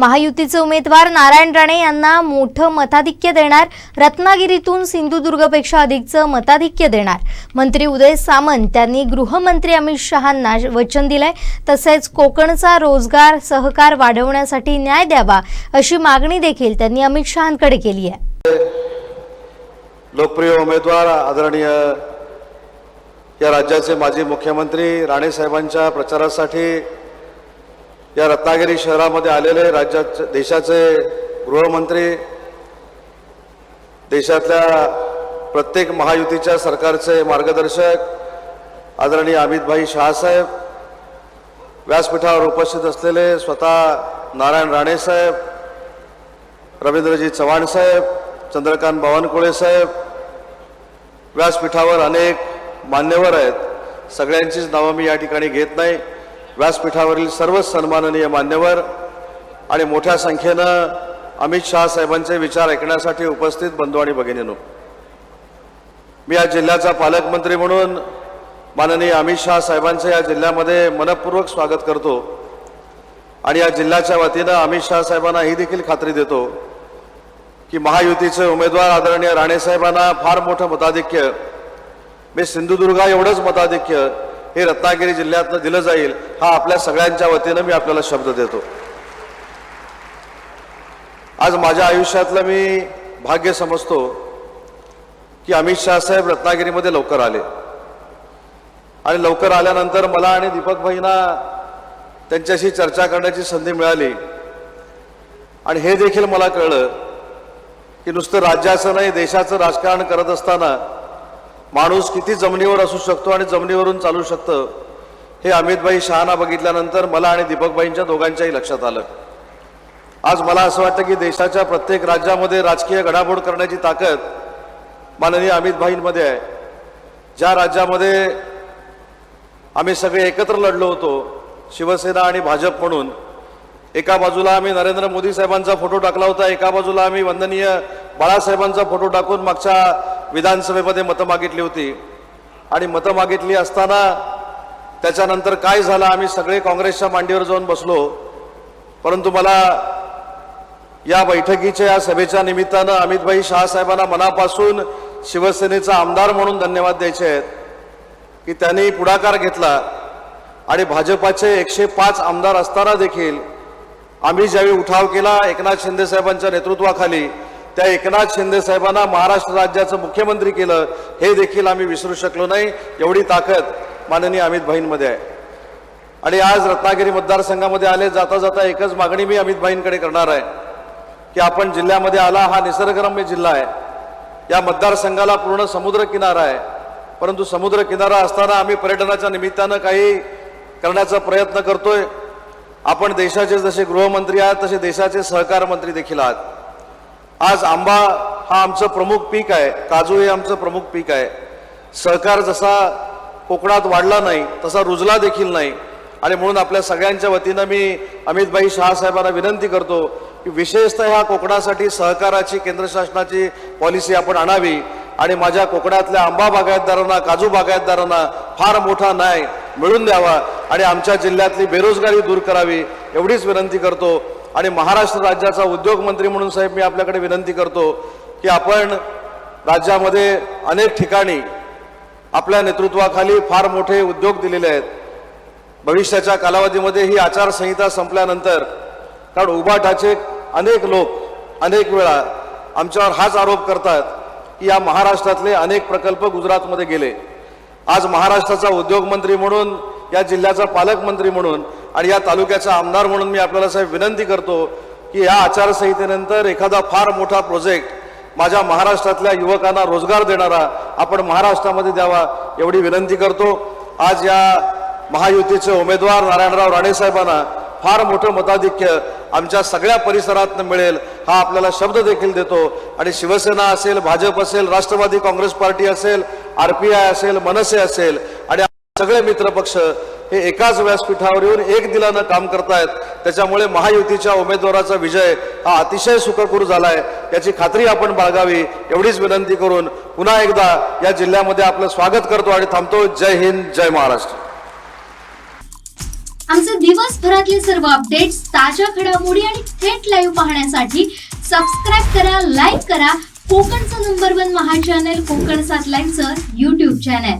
महायुतीचे उमेदवार नारायण राणे यांना मोठं मताधिक्य देणार रत्नागिरीतून सिंधुदुर्गपेक्षा अधिकचं मताधिक्य देणार. मंत्री उदय सामंत यांनी गृहमंत्री अमित शहांना वचन दिलंय तसेच कोकणचा रोजगार सहकार वाढवण्यासाठी न्याय द्यावा अशी मागणी देखील त्यांनी अमित शहांकडे केली आहे. लोकप्रिय उमेदवार आदरणीय या राज्याचे माजी मुख्यमंत्री राणेसाहेबांच्या प्रचारासाठी या रत्नागिरी शहरामध्ये आलेले राज्याचे देशाचे गृहमंत्री देशातल्या प्रत्येक महायुतीच्या सरकारचे मार्गदर्शक आदरणीय अमितभाई शहासाहेब व्यासपीठावर उपस्थित असलेले स्वतः नारायण राणेसाहेब रवींद्रजी चव्हाण साहेब चंद्रकांत बावनकुळे साहेब व्यासपीठावर अनेक मान्यवर आहेत. सगळ्यांचीच नावं मी या ठिकाणी घेत नाही. व्यासपीठावरील सर्वच सन्माननीय मान्यवर आणि मोठ्या संख्येनं अमित शहा साहेबांचे विचार ऐकण्यासाठी उपस्थित बंधू आणि भगिनीनो मी या जिल्ह्याचा पालकमंत्री म्हणून माननीय अमित शहा साहेबांचे या जिल्ह्यामध्ये मनपूर्वक स्वागत करतो आणि या जिल्ह्याच्या वतीनं अमित शहा साहेबांना ही देखील खात्री देतो की महायुतीचे उमेदवार आदरणीय राणेसाहेबांना फार मोठं मताधिक्य. मी सिंधुदुर्गा एवढंच मताधिक्य हे रत्नागिरी जिल्ह्यातनं दिलं जाईल हा आपल्या सगळ्यांच्या वतीनं मी आपल्याला शब्द देतो. आज माझ्या आयुष्यातलं मी भाग्य समजतो की अमित शहा साहेब रत्नागिरीमध्ये लवकर आले. आणि लवकर आल्यानंतर मला आणि दीपक भाईंना त्यांच्याशी चर्चा करण्याची संधी मिळाली. आणि हे देखील मला कळलं की नुसतं राज्याचं नाही देशाचं राजकारण करत असताना माणूस किती जमिनीवर असू शकतो आणि जमिनीवरून चालू शकतं हे अमितभाई शहाना बघितल्यानंतर मला आणि दीपकबाईंच्या दोघांच्याही लक्षात आलं. आज मला असं वाटतं की देशाच्या प्रत्येक राज्यामध्ये राजकीय घडामोड करण्याची ताकद माननीय अमितभाईंमध्ये आहे. ज्या राज्यामध्ये आम्ही सगळे एकत्र लढलो होतो शिवसेना आणि भाजप म्हणून एका बाजूला आम्ही नरेंद्र मोदी साहेबांचा फोटो टाकला होता एका बाजूला आम्ही वंदनीय बाळासाहेबांचा फोटो टाकून मागच्या विधानसभेमध्ये मतं मागितली होती. आणि मतं मागितली असताना त्याच्यानंतर काय झालं आम्ही सगळे काँग्रेसच्या मांडीवर जाऊन बसलो. परंतु मला या बैठकीच्या या सभेच्या निमित्तानं अमितभाई शहासाहेबांना मनापासून शिवसेनेचा आमदार म्हणून धन्यवाद द्यायचे आहेत की त्यांनी पुढाकार घेतला. आणि भाजपाचे एकशे पाच आमदार असताना देखील आम्ही ज्यावेळी उठाव केला एकनाथ शिंदे साहेबांच्या नेतृत्वाखाली त्या एकनाथ शिंदे साहेबांना महाराष्ट्र राज्याचं मुख्यमंत्री केलं हे देखील आम्ही विसरू शकलो नाही. एवढी ताकद माननीय अमित भाईंमध्ये आहे. आणि आज रत्नागिरी मतदारसंघामध्ये आले जाता जाता एकच मागणी मी अमित भाईंकडे करणार आहे की आपण जिल्ह्यामध्ये आला हा निसर्गरम्य जिल्हा आहे. या मतदारसंघाला पूर्ण समुद्र किनारा आहे. परंतु समुद्र किनारा असताना आम्ही पर्यटनाच्या निमित्तानं काही करण्याचा प्रयत्न करतोय. आपण देशाचे जसे गृहमंत्री आहात तसे देशाचे सहकार मंत्री देखील आहात. आज आंबा हा आमचं प्रमुख पीक आहे काजू हे आमचं प्रमुख पीक आहे. सहकार जसा कोकणात वाढला नाही तसा रुजला देखील नाही. आणि म्हणून आपल्या सगळ्यांच्या वतीनं मी अमितभाई शहासाहेबांना विनंती करतो की विशेषतः ह्या कोकणासाठी सहकाराची केंद्र शासनाची पॉलिसी आपण आणावी. आणि माझ्या कोकणातल्या आंबा बागायतदारांना काजू बागायतदारांना फार मोठा न्याय मिळून द्यावा. आणि आमच्या जिल्ह्यातली बेरोजगारी दूर करावी एवढीच विनंती करतो. आणि महाराष्ट्र राज्याचा उद्योगमंत्री म्हणून साहेब मी आपल्याकडे विनंती करतो की आपण राज्यामध्ये अनेक ठिकाणी आपल्या नेतृत्वाखाली फार मोठे उद्योग दिलेले आहेत. भविष्याच्या कालावधीमध्ये ही आचारसंहिता संपल्यानंतर कारण उभाटाचे अनेक लोक अनेक वेळा आमच्यावर हाच आरोप करतात की या महाराष्ट्रातले अनेक प्रकल्प गुजरातमध्ये गेले. आज महाराष्ट्राचा उद्योगमंत्री म्हणून या जिल्ह्याचा पालकमंत्री म्हणून आणि या तालुक्याचा आमदार म्हणून मी आपल्याला साहेब विनंती करतो की या आचारसंहितेनंतर एखादा फार मोठा प्रोजेक्ट माझ्या महाराष्ट्रातल्या युवकांना रोजगार देणारा आपण महाराष्ट्रामध्ये द्यावा एवढी विनंती करतो. आज या महायुतीचे उमेदवार नारायणराव राणेसाहेबांना फार मोठं मताधिक्य आमच्या सगळ्या परिसरातनं मिळेल हा आपल्याला शब्द देखील देतो. आणि शिवसेना असेल भाजप असेल राष्ट्रवादी काँग्रेस पार्टी असेल आर पी आय असेल मनसे असेल आणि सगळे मित्रपक्ष हे एकाच व्यासपीठावर येऊन एक दिलानं काम करतायत. त्याच्यामुळे महायुतीच्या उमेदवाराचा विजय हा अतिशय सुखकूर झालाय. याची खात्री आपण बाळगावी. एवढीच विनंती करून पुन्हा एकदा या जिल्ह्यामध्ये आपलं स्वागत करतो आणि थांबतो. जय हिंद जय महाराष्ट्र. आमचे दिवसभरातले सर्व अपडेट्स ताज्या घडामोडी आणि थेट लाईव्ह पाहण्यासाठी सबस्क्राईब करा लाईक करा. कोकणचं number one Maha channel Kokan सात लाईनचं युट्यूब चॅनल